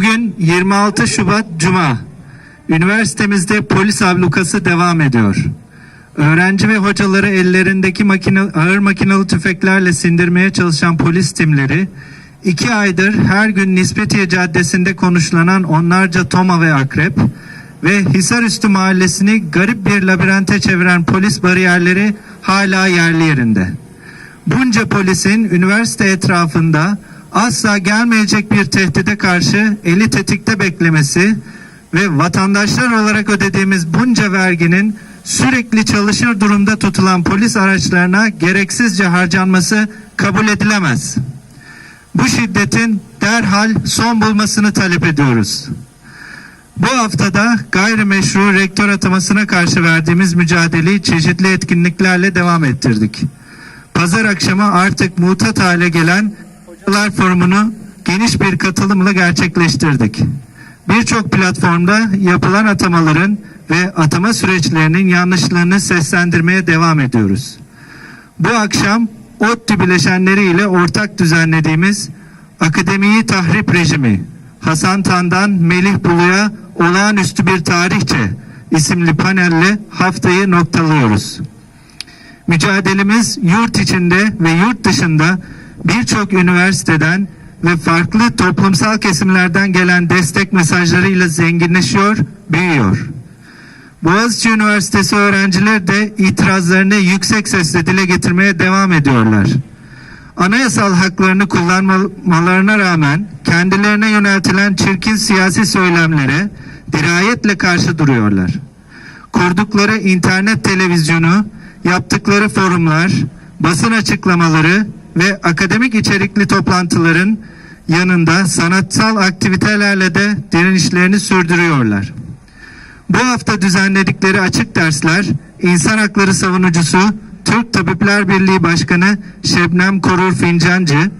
Bugün 26 Şubat Cuma. Üniversitemizde polis ablukası devam ediyor. Öğrenci ve hocaları ellerindeki makine, ağır makinalı tüfeklerle sindirmeye çalışan polis timleri, iki aydır her gün Nispetiye Caddesi'nde konuşlanan onlarca toma ve akrep ve Hisarüstü mahallesini garip bir labirente çeviren polis bariyerleri hala yerli yerinde. Bunca polisin üniversite etrafında asla gelmeyecek bir tehdide karşı eli tetikte beklemesi ve vatandaşlar olarak ödediğimiz bunca verginin sürekli çalışır durumda tutulan polis araçlarına gereksizce harcanması kabul edilemez. Bu şiddetin derhal son bulmasını talep ediyoruz. Bu haftada gayrimeşru rektör atamasına karşı verdiğimiz mücadeleyi çeşitli etkinliklerle devam ettirdik. Pazar akşamı artık mutat hale gelen Hocalar Forumu'nu geniş bir katılımla gerçekleştirdik. Birçok platformda yapılan atamaların ve atama süreçlerinin yanlışlığını seslendirmeye devam ediyoruz. Bu akşam ODTÜ bileşenleriyle ortak düzenlediğimiz Akademiyi Tahrip Rejimi Hasan Tan'dan Melih Bulu'ya olağanüstü bir tarihçe isimli panelle haftayı noktalıyoruz. Mücadelemiz yurt içinde ve yurt dışında birçok üniversiteden ve farklı toplumsal kesimlerden gelen destek mesajlarıyla zenginleşiyor, büyüyor. Boğaziçi Üniversitesi öğrencileri de itirazlarını yüksek sesle dile getirmeye devam ediyorlar. Anayasal haklarını kullanmalarına rağmen kendilerine yöneltilen çirkin siyasi söylemlere dirayetle karşı duruyorlar. Kurdukları internet televizyonu, yaptıkları forumlar, basın açıklamaları ve akademik içerikli toplantıların yanında sanatsal aktivitelerle de direnişlerini sürdürüyorlar. Bu hafta düzenledikleri açık dersler insan hakları savunucusu Türk Tabipler Birliği Başkanı Şebnem Korur Fincancı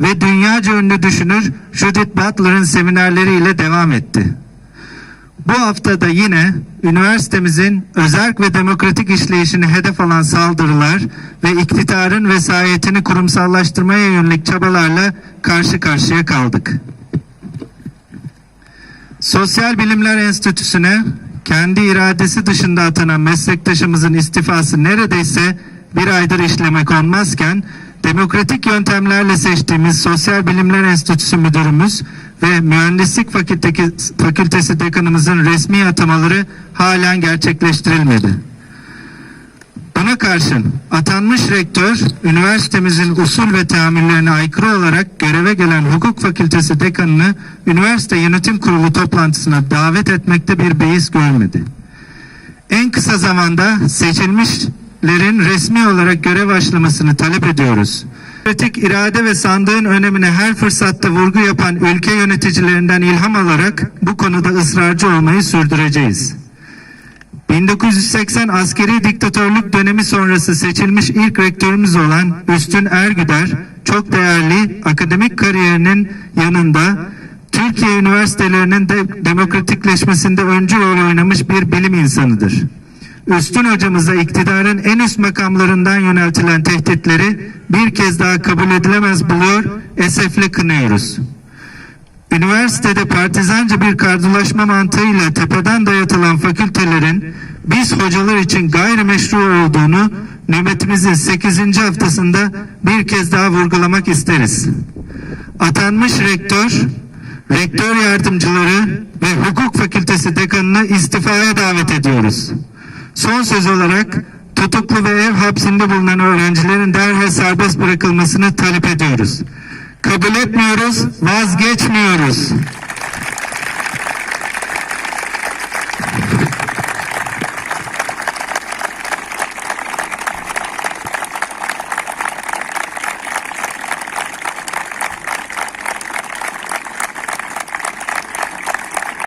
ve dünyaca ünlü düşünür Judith Butler'ın seminerleriyle devam etti. Bu haftada yine üniversitemizin özerk ve demokratik işleyişini hedef alan saldırılar ve iktidarın vesayetini kurumsallaştırmaya yönelik çabalarla karşı karşıya kaldık. Sosyal Bilimler Enstitüsü'ne kendi iradesi dışında atanan meslektaşımızın istifası neredeyse bir aydır işleme konmazken demokratik yöntemlerle seçtiğimiz Sosyal Bilimler Enstitüsü müdürümüz ve Mühendislik Fakültesi, dekanımızın resmi atamaları halen gerçekleştirilmedi. Buna karşın atanmış rektör üniversitemizin usul ve teamüllerine aykırı olarak göreve gelen hukuk fakültesi dekanını üniversite yönetim kurulu toplantısına davet etmekte bir beis görmedi. En kısa zamanda seçilmişlerin resmi olarak görev başlamasını talep ediyoruz. Demokratik irade ve sandığın önemine her fırsatta vurgu yapan ülke yöneticilerinden ilham alarak bu konuda ısrarcı olmayı sürdüreceğiz. 1980 askeri diktatörlük dönemi sonrası seçilmiş ilk rektörümüz olan Üstün Ergüder çok değerli akademik kariyerinin yanında Türkiye üniversitelerinin de demokratikleşmesinde öncü rol oynamış bir bilim insanıdır. Üstün hocamıza iktidarın en üst makamlarından yöneltilen tehditleri bir kez daha kabul edilemez buluyor, esefle kınıyoruz. Üniversitede partizanca bir kardılaşma mantığıyla tepeden dayatılan fakültelerin biz hocalar için gayrimeşru olduğunu nöbetimizin 8. haftasında bir kez daha vurgulamak isteriz. Atanmış rektör, rektör yardımcıları ve hukuk fakültesi dekanını istifaya davet ediyoruz. Son söz olarak tutuklu ve ev hapsinde bulunan öğrencilerin derhal serbest bırakılmasını talep ediyoruz. Kabul etmiyoruz, vazgeçmiyoruz.